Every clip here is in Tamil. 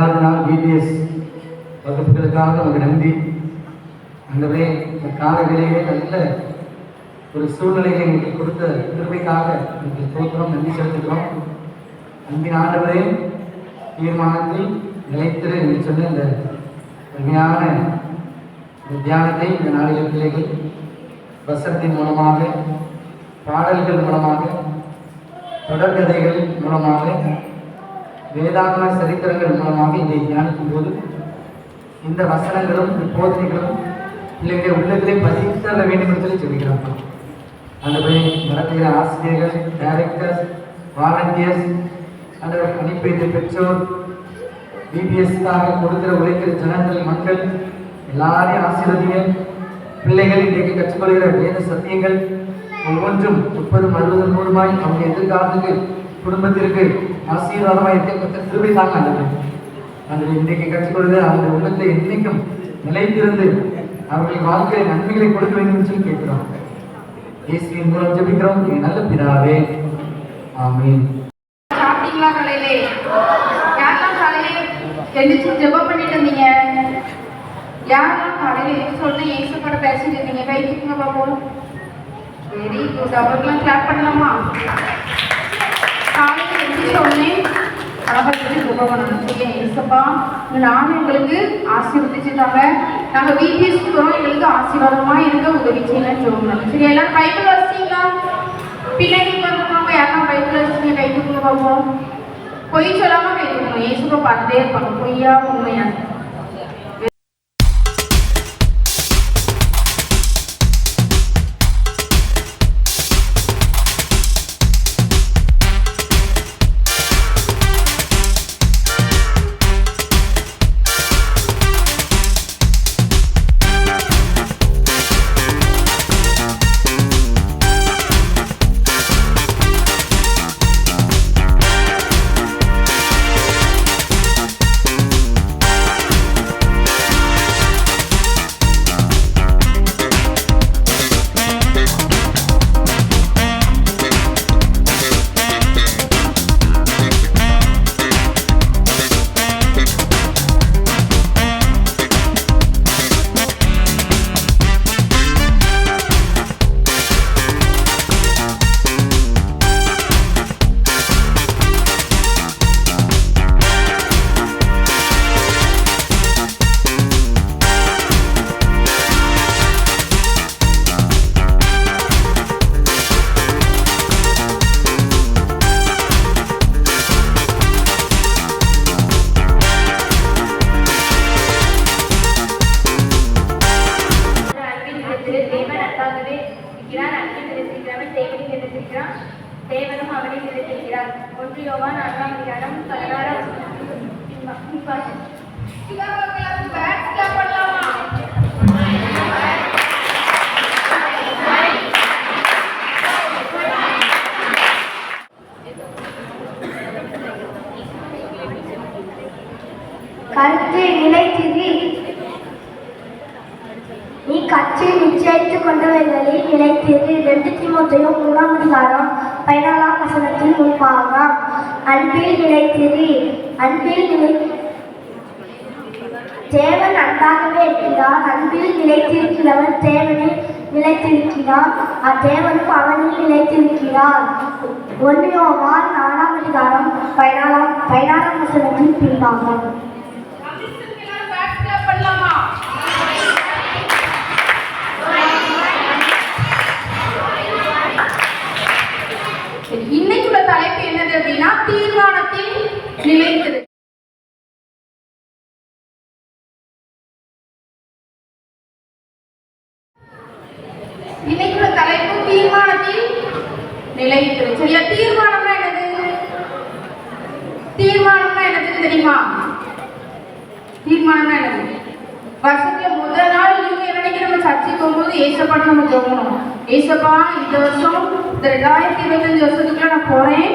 இரண்டாவது நாள் பிபிஎஸ் வகுப்புகளுக்காக நமக்கு நன்றி. ஆண்டவரே இந்த காலங்களிலே நல்ல ஒரு சூழ்நிலையை எங்களுக்கு கொடுத்த திருமைக்காக எங்களுக்கு ஸ்தோத்திரம் நன்றி செலுத்துகிறோம். அன்பின் ஆண்டவரே தீர்மானத்தில் நிலைத்திரு என்று சொன்ன இந்த உண்மையான தியானத்தை இந்த நாளில பிள்ளைகள் வசனத்தின் மூலமாக பாடல்கள் மூலமாக தொடர்கதைகள் மூலமாக வேதாகம சரித்திரங்கள் மூலமாக இதை தியானிக்கும் போது இந்த வசனங்களும் போதனைகளும் பிள்ளைகளுடைய உள்ளத்திலே பதித்தள்ள வேண்டும் என்று சொல்லி சொல்கிறார்கள் அந்தபடி நடத்துகிற ஆசிரியர்கள் டைரக்டர்ஸ் வாலண்டியர்ஸ் அந்த அனுப்பி வைத்த பெற்றோர் பிபிஎஸ்க்காக கொடுக்கிற உழைக்கிற ஜனங்கள் மக்கள் எல்லாரையும் ஆசீர்வதிங்க பிள்ளைகள் இன்றைக்கு கற்றுக்கொள்கிற வேத சத்தியங்கள் ஒவ்வொன்றும் முப்பதும் அறுபது மூலமாய் அவங்க எதிர்காலத்துக்கு குடும்பத்திற்கு ஆசீர்வாதமாக இருக்க திருவை தாங்க அந்த அதில் இன்றைக்கு கற்றுக்கொள்கிற அவங்க உள்ளத்தில் என்னைக்கும் நிலைத்திருந்து அவர்கள் வாழ்க்கை நன்மைகளை கொடுக்க வேண்டும் என்று சொல்லி கேட்கிறோம். இயேசுவின் மூலம் ஜெபிக்கிறோம். நல்ல பிதாவே ஆமென். சாப்பிட்டீங்களா காலையிலே? யாரெல்லாம் காலையிலே எழுந்திரிச்சு ஜெபம் பண்ணிட்டு இருந்தீங்க? யாரெல்லாம் காலையில எழுந்திரிச்ச சொல்லிட்டு ஏசு கூட பேசிட்டு இருந்தீங்க கை தூக்குங்க பார்ப்போம். வெரி குட் அவருக்கெல்லாம் கிளாப் பண்ணலாமா? காலையில உடனே கடவுளுக்கு ஜெபம் நானும் எங்களுக்கு ஆசீர்வதிச்சுட்டாங்க. நாங்கள் பிபிஎஸ் போகிறோம் எங்களுக்கு ஆசீர்வாதமா இருக்க உதவி செய்யலாம் ஜெபம் சரி எல்லாம் பைபிள் வாசிங்களா? பின்னாடி உட்காந்துருக்கவங்க யாரும் பைபிள் வச்சுங்க கைக்குள்ள பார்ப்போம். பொய் சொல்லாம கை தூக்கணும் ஏசுப்பா பார்த்துட்டே இருப்பாங்க. பொய்யா உண்மையா கருத்து நிலைத்திரு. நீ கட்சி நிச்சயித்துக் கொண்டவைகளில் நிலைத்திரு. ரெண்டு திமுத்தையும் மூணாம் அதிகாரம் பதினாலாம் வசனத்தில் முன்பாக அன்பில் நிலைத்திரு. அன்பில் நிலை தேவன் அன்பாகவே இருக்கிறார். அன்பில் நிலைத்திருக்கிறவன் தேவனில் நிலைத்திருக்கிறார் அத்தேவனும் அவனில் நிலைத்திருக்கிறார். ஒன்று நாலாம் அதிகாரம் பதினாலாம் பதினாறாம் வசனத்தில் பின்பாகும் பண்ணலாமா சரி, இன்னைக்குள்ள தலைப்பு என்னது அப்படின்னா தீர்மானத்தில் நிலைத்தது இன்னைக்குள்ள தலைப்பு தீர்மானத்தில் நிலைத்தது சரியா தீர்மானம்னா தீர்மானம்னா என்னதுன்னு தெரியுமா தீர்மானம்னா என்னது வருஷத்துல முதல் நாள் இவங்க என்னைக்கு நம்ம சர்ச்சைக்கு போகும்போது ஏசப்பான்னு நம்ம ஜோங்கணும் ஏசப்பா இந்த வருஷம் இந்த ரெண்டாயிரத்தி இருபத்தஞ்சு வருஷத்துக்குள்ள நான் போறேன்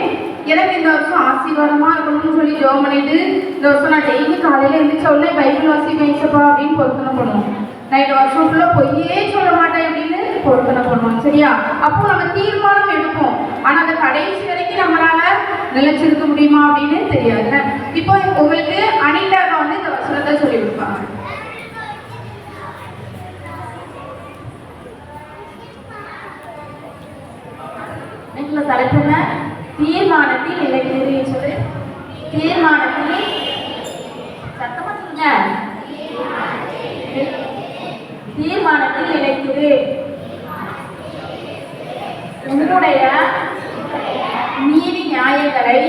எனக்கு இந்த வருஷம் ஆசீர்வாதமா இருக்கணும்னு சொல்லி ஜோம் பண்ணிட்டு இந்த வருஷம் நான் டெய்லி காலையில எழுந்திரிச்ச உடனே பைபிள் வாசிப்பேன் ஏசப்பா அப்படின்னு பொருத்தனை பண்ணுவோம் நான் இந்த வருஷம் ஃபுல்லா பொய்யே சொல்ல மாட்டேன் அப்படின்னு பொருத்தனை பண்ணுவோம் சரியா அப்போ நம்ம தீர்மானம் எடுப்போம் ஆனா அந்த கடைசி வரைக்கும் நம்மளால நிலைச்சிருக்க முடியுமா அப்படின்னு தெரியாது இப்போ உங்களுக்கு அனிதாக வந்து இந்த வசனத்தை சொல்லி கொடுப்பாங்க எங்கள தலைப்புல தீர்மானத்தில் நிலைக்கிறது சொல்லு. தீர்மானத்தில் சத்தமா சொல்லுங்க. தீர்மானத்தில் நிலைக்குது உன்னுடைய நீதி நியாயங்களை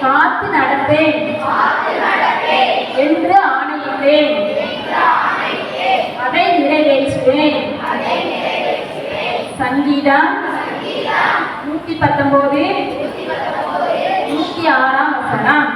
காத்து நடப்பேன் என்று ஆணையிட்டேன். அதை நிறைவேற்றுவேன். சங்கீதம் நூத்தி பத்தொன்பது நூத்தி ஆறாம் வசனம்.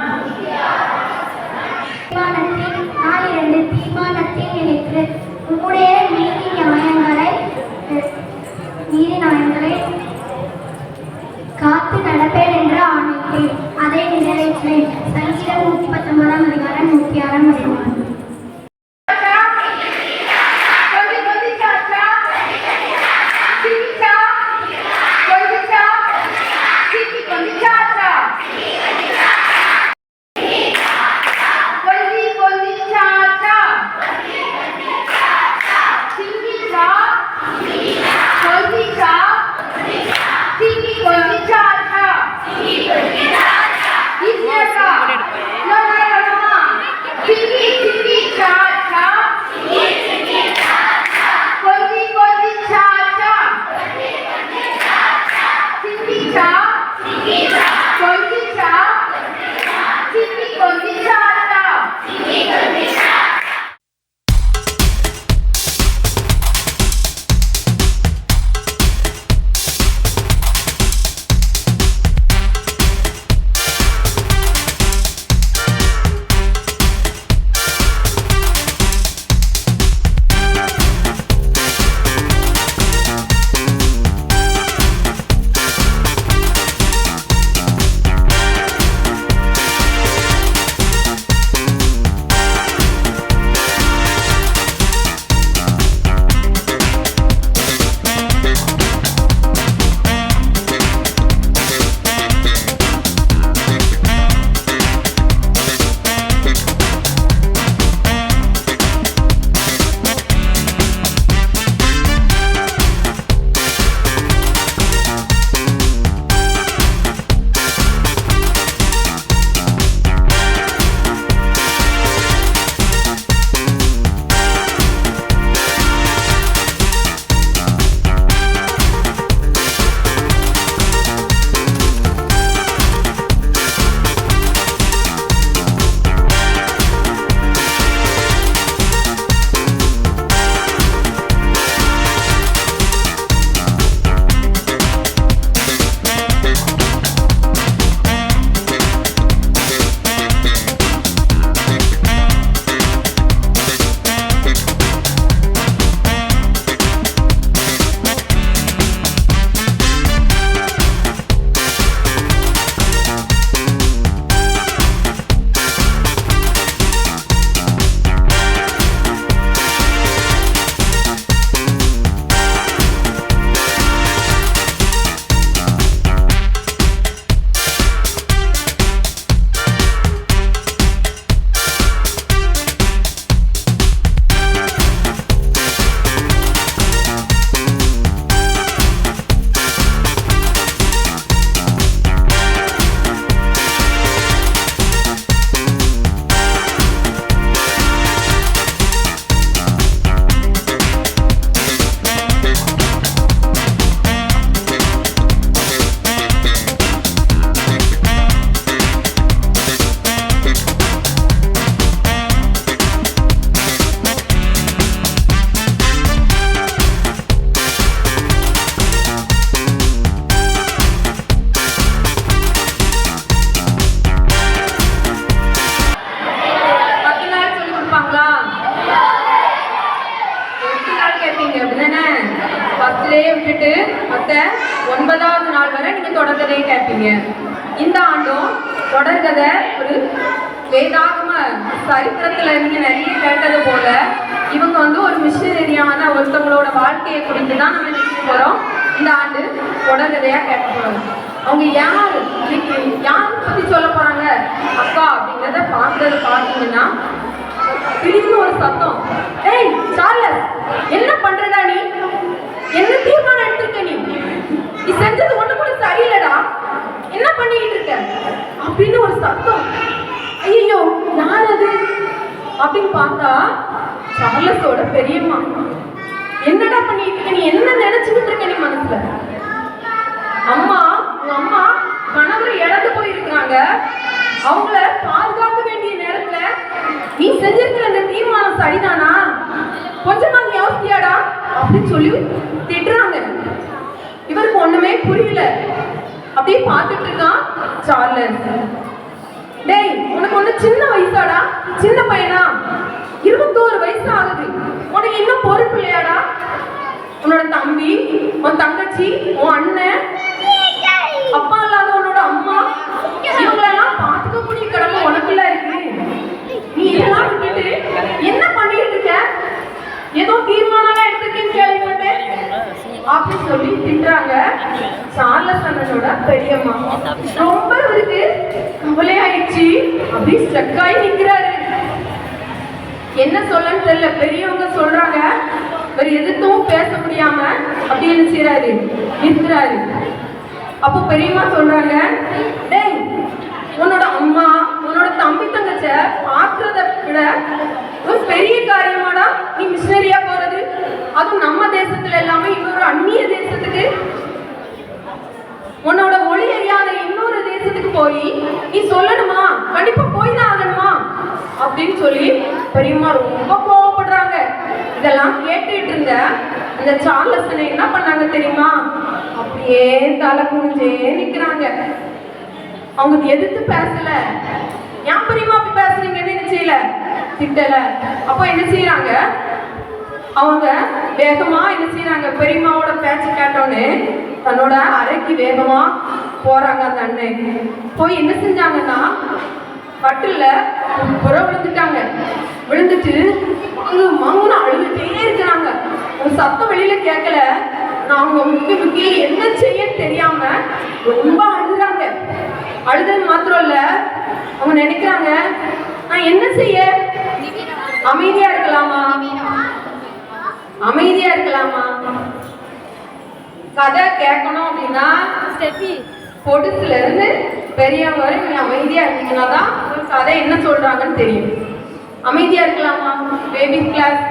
மிஷனரியான ஒருத்தவங்களோட வாழ்க்கையை குறித்து தான் நம்ம நினைக்க போறோம். இந்த ஆண்டு உடனடியாக கேட்க அவங்க யார்? இன்னைக்கு யார் பத்தி சொல்ல போறாங்க? அக்கா அப்படிங்கிறத பார்க்கறது பார்த்தீங்கன்னா திடீர்னு ஒரு சத்தம். ஏய் சார்லஸ் என்ன பண்றதா நீ? என்ன தீர்மானம் எடுத்திருக்க நீ? நீ செஞ்சது ஒண்ணு கூட சரியில்லடா. என்ன பண்ணிட்டு இருக்க? அப்படின்னு ஒரு சத்தம். ஐயோ யார் அது? அப்படின்னு பார்த்தா சார்லஸோட பெரியம்மா. என்னடா பண்ணிட்டு இருக்க? நீ என்ன நினைச்சு இருக்க நீ மனசுல அம்மா உங்க அம்மா கணவரை இழந்து போயிருக்கிறாங்க அவங்கள பாதுகாக்க வேண்டிய நேரத்துல நீ செஞ்சிருக்கிற அந்த தீர்மானம் சரிதானா கொஞ்சமா நீ யோசித்தியாடா அப்படின்னு சொல்லி திட்டுறாங்க இவருக்கு ஒண்ணுமே புரியல அப்படியே பார்த்துட்டு இருக்கான் சார்லஸ் டேய் உனக்கு ஒண்ணு சின்ன வயசாடா நீ சின்ன பையனா இருபத்தோரு வயசு ஆகுது உனக்கு இன்னும் பொறுப்பு இல்லையாடா உன்னோட தம்பி உன் தங்கச்சி உன் அண்ணன் அப்பா இல்லாத உன்னோட அம்மா இவங்களெல்லாம் பார்த்துக்கக்கூடிய கடமை உனக்குள்ள இருக்கு நீ இதெல்லாம் விட்டுட்டு என்ன பண்ணிட்டு இருக்க ஏதோ தீர்மானம் எடுத்துருக்கேன்னு கேள்விப்பட்டேன் அப்படின்னு சொல்லி திட்டுறாங்க சார்லஸ் அண்ணனோட பெரியம்மா ரொம்ப இவருக்கு கவலையாயிடுச்சு அப்படி நிற்கிறாரு என்ன சொல்லன்னு தெரியல. பெரியவங்க சொல்றாங்க. வேற எதிர்த்தும் பேச முடியாம அப்படி என்ன செய்யறாரு நிற்கிறாரு. அப்போ பெரியம்மா சொல்றாங்க டேய் உன்னோட அம்மா உன்னோட தம்பி தங்கச்ச பாக்குறத விட ஒரு பெரிய காரியமாடா நீ மிஷினரியா போறது. அதுவும் நம்ம தேசத்துல எல்லாமே இன்னொரு அந்நிய தேசத்துக்கு. உன்னோட மொழி அறியாத இன்னொரு தேசத்துக்கு போய் நீ சொல்லணுமா? கண்டிப்பா போய் தான் ஆகணுமா? அப்படின்னு சொல்லி பெரியம்மா ரொம்ப கோவப்படுறாங்க. இதெல்லாம் கேட்டுட்டு இருந்த அந்த சார்லஸ் என்ன பண்ணாங்க தெரியுமா? அப்படியே தலை குனிஞ்சே நிக்கிறாங்க. அவங்க எதிர்த்து பேசல. ஏன் பெரியம்மா அப்படி பேசுறீங்கன்னு என்ன செய்யல? திட்டல. அப்போ என்ன செய்யறாங்க? அவங்க வேகமா என்ன செய்யறாங்க? பெரியம்மாவோட பேச்சு கேட்டோன்னே தன்னோட அறைக்கு வேகமா போறாங்க அந்த அண்ணன். போய் என்ன செஞ்சாங்கன்னா கட்டில்ல புற விழுந்துட்டாங்க. விழுந்துட்டு வாங்கு மாங்குன்னு அழுதுட்டே இருக்கிறாங்க. ஒரு சத்தம் வெளியில கேட்கல நான் அவங்க முக்கி முக்கி என்ன செய்யன்னு தெரியாம ரொம்ப அழுகுறாங்க. அழுதது மாத்திரம் இல்ல அவங்க நினைக்கிறாங்க நான் என்ன செய்ய? அமைதியா இருக்கலாமா? அமைதியா இருக்கலாமா? கதை கேட்கணும் அப்படின்னா பொடுசுல இருந்து பெரியவங்க வரை நீங்க அமைதியா இருந்தீங்கன்னா தான் கதை என்ன சொல்றாங்கன்னு தெரியும். அமைதியா இருக்கலாமா? பேபி கிளாஸ்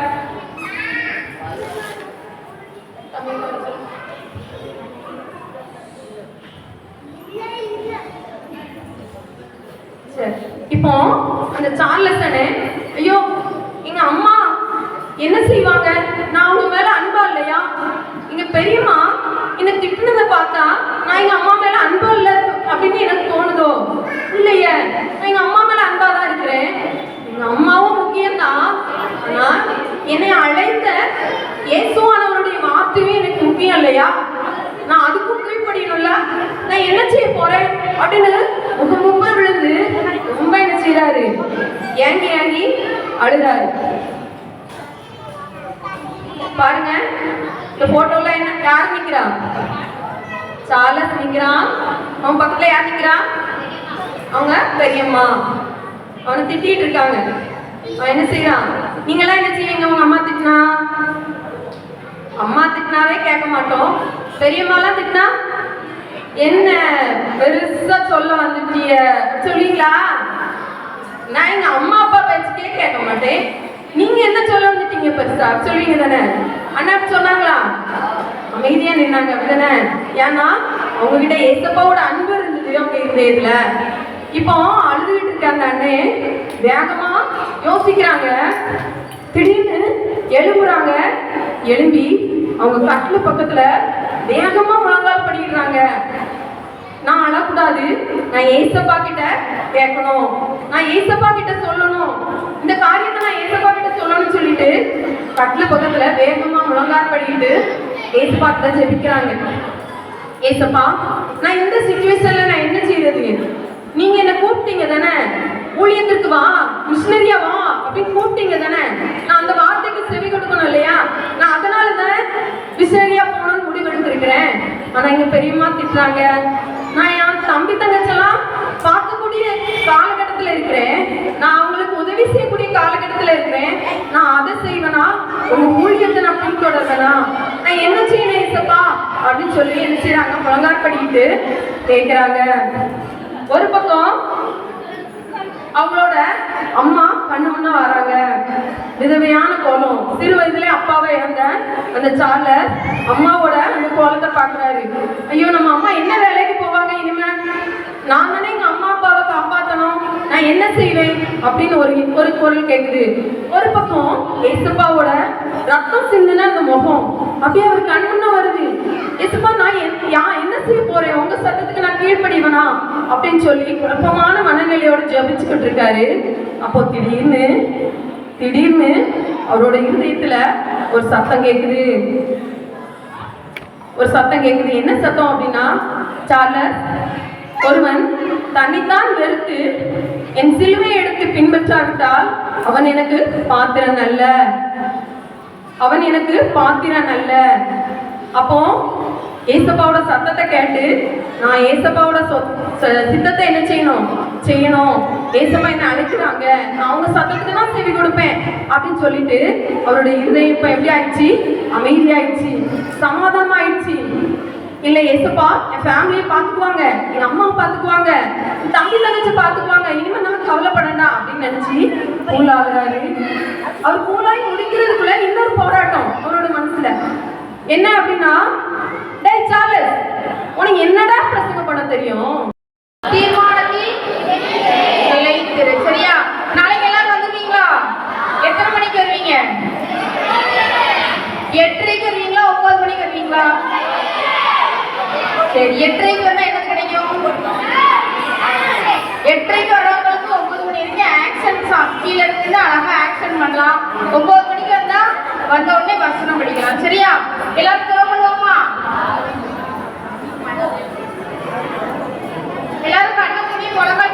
சரி. இப்போ அந்த சார்லசனு ஐயோ எங்க அம்மா என்ன செய்வாங்க? நான் அவங்க மேல அன்பா இல்லையா? எங்க பெரியம்மா என்ன திட்டுனதை பார்த்தா நான் எங்க அம்மா மேல அன்பா இல்லை. அப்படின்னு எனக்கு தோணுதோ? இல்லையே. நான் எங்க அம்மா மேல அன்பா தான் இருக்கிறேன். எங்க அம்மாவும் முக்கியம்தான். ஆனா என்னை அழைத்த இயேசுவானவருடைய வார்த்தையும் எனக்கு முக்கியம் இல்லையா? நான் அதுக்கும் கீழ்ப்படியணும்ல நான் என்ன செய்ய போறேன்? அப்படின்னு உங்க மும்ப விழுந்து ரொம்ப என்ன செய்யறாரு ஏங்கி ஏங்கி அழுதாரு. பாருங்க இந்த போட்டோல என்ன யார் நிக்கிறா? சார்லஸ் நிக்கிறான் அவன் பக்கத்துல யார் நிக்கிறா அவங்க பெரியம்மா. அவனை திட்டிட்டு இருக்காங்க. அவன் என்ன செய்யறான் நீங்களாம் என்ன செய்வீங்க? உங்க அம்மா திட்டினா? அம்மா திட்டினாவே கேட்க மாட்டோம். பெரியம்மாலாம் திட்டினா? என்ன பெருசா சொல்ல வந்துட்டிய? சொல்லுவீங்களா நான் எங்க அம்மா அப்பா பேச்சுக்கே கேட்க மாட்டேன். நீங்க என்ன சொல்ல வந்துட்டீங்க பெருசா? சொல்லுவீங்க தானே அண்ணா அப்படி சொன்னாங்களா? அமைதியா நின்னாங்க. அப்படிதானே ஏன்னா அவங்க கிட்ட ஏசப்பாவோட அன்பு இருந்தது அவங்க இருந்த இதுல. இப்போ அழுதுகிட்டு இருக்க அந்த அண்ணே வேகமா யோசிக்கிறாங்க. திடீர்னு எழும்புறாங்க எழும்பி அவங்க கட்டில பக்கத்துல வேகமா முழங்கால் பண்ணிடுறாங்க நான் அழக்கூடாது. நான் ஏசப்பா கிட்ட கேட்கணும். நான் ஏசப்பா கிட்ட சொல்லணும். இந்த காரியத்தை நான் ஏசப்பா கிட்ட சொல்லணும்னு சொல்லிட்டு கட்டில பக்கத்துல வேகமா முழங்கால் பண்ணிட்டு ஏசப்பா தான் ஜெபிக்கிறாங்க. ஏசப்பா நான் இந்த சுச்சுவேஷன்ல நான் என்ன செய்யறது நீங்க என்ன கூப்பிட்டீங்க தானே? ஊழியத்திற்கு வா மிஷினரியா வா அப்படின்னு கூப்பிட்டீங்க தானே? நான் அந்த வார்த்தைக்கு செவி கொடுக்கணும் இல்லையா? நான் அதனால தானே மிஷினரியா போகணும்னு முடிவெடுத்திருக்கிறேன். ஆனா இங்க பெரியம்மா திட்டுறாங்க. நான் என் தம்பி தங்கச்செல்லாம் பார்க்கக்கூடிய காலகட்டத்தில் இருக்கிறேன். நான் அவங்களுக்கு காலகட்டத்துல இருக்கிறேன். நான் அதை செய்வேனா? உங்க ஊழியத்தை நான் பின்தொடர்வேனா? நான் என்ன செய்யணும் இசப்பா? அப்படின்னு சொல்லி என்ன செய்யறாங்க முழங்காற்படிக்கிட்டு கேட்கிறாங்க ஒரு பக்கம் அவங்களோட அம்மா பண்ண வராங்க. விதவையான கோலம். சிறு வயதுல அப்பாவை இழந்த அந்த சார்ல அம்மாவோட அந்த கோலத்தை பாக்குறாரு ஐயோ நம்ம அம்மா என்ன வேலைக்கு போவாங்க இனிமே? நான் தானே எங்க அம்மா காப்பாற்றணும் நான் என்ன செய்வேன் அப்படின்னு ஒரு ஒரு குரல் கேட்குது ஒரு பக்கம் ஏசப்பாவோட ரத்தம் சிந்துன அந்த முகம் அப்படியே அவர் கண் வருது. ஏசப்பா நான் என்- யா என்ன செய்ய போறேன்? உங்க சத்தத்துக்கு நான் கீழ்ப்படிவனா? அப்படின்னு சொல்லி குழப்பமான மனநிலையோட ஜபிச்சுக்கிட்டு இருக்காரு. அப்போ திடீர்னு திடீர்னு அவரோட இருதயத்துல ஒரு சத்தம் கேக்குது. ஒரு சத்தம் கேக்குது. என்ன சத்தம் அப்படின்னா சார்லஸ் ஒருவன் தன்னைத்தான் வெறுத்து என் சிலுவை எடுத்து பின்பற்றாவிட்டால் அவன் எனக்கு பாத்திரன் அல்ல. அவன் எனக்கு பாத்திரன் அல்ல. அப்போ ஏசப்பாவோட சத்தத்தை கேட்டு நான் ஏசப்பாவோட சித்தத்தை என்ன செய்யணும்? செய்யணும். ஏசப்பா என்ன அழைக்கிறாங்க. நான் அவங்க சத்தத்துக்கு தான் செவி கொடுப்பேன் அப்படின்னு சொல்லிட்டு அவருடைய இருதயம் இப்ப எப்படி ஆயிடுச்சு? அமைதியாயிடுச்சு. சமாதானம் ஆயிடுச்சு இல்ல ஏசப்பா என் ஃபேமிலியை பாத்துக்குவாங்க. என் அம்மாவை பாத்துக்குவாங்க. தம்பி தங்கச்சி பாத்துக்குவாங்க. இனிமே நான் கவலைப்படண்டா அப்படின்னு நினைச்சு கூல் அவர் கூலாகி முடிக்கிறதுக்குள்ள இன்னொரு போராட்டம் அவரோட மனசுல. என்ன அப்படின்னா டேய் சார்லஸ் உனக்கு என்னடா பிரசங்க தெரியும்? தீர்மானத்தில் நிலைத்திரு சரியா நாளைக்கு எல்லாரும் வந்துருவீங்களா எத்தனை மணிக்கு வருவீங்க எட்டரைக்கு வருவீங்களா ஒன்பது மணிக்கு வருவீங்களா சரி எட்டரைக்கு வந்தா என்ன கிடைக்கும்? எட்டரைக்கு வரவங்களுக்கு ஒன்பது மணி வரைக்கும் ஆக்ஷன் சாங் கீழே இருந்து அழகா ஆக்ஷன் பண்ணலாம். ஒன்பது மணிக்கு வந்தா வந்த உடனே வசனம் படிக்கலாம். சரியா? எல்லாரும் ஜெபம் பண்ணுவோமா எல்லாரும் கண்ண மூடி முழங்கால்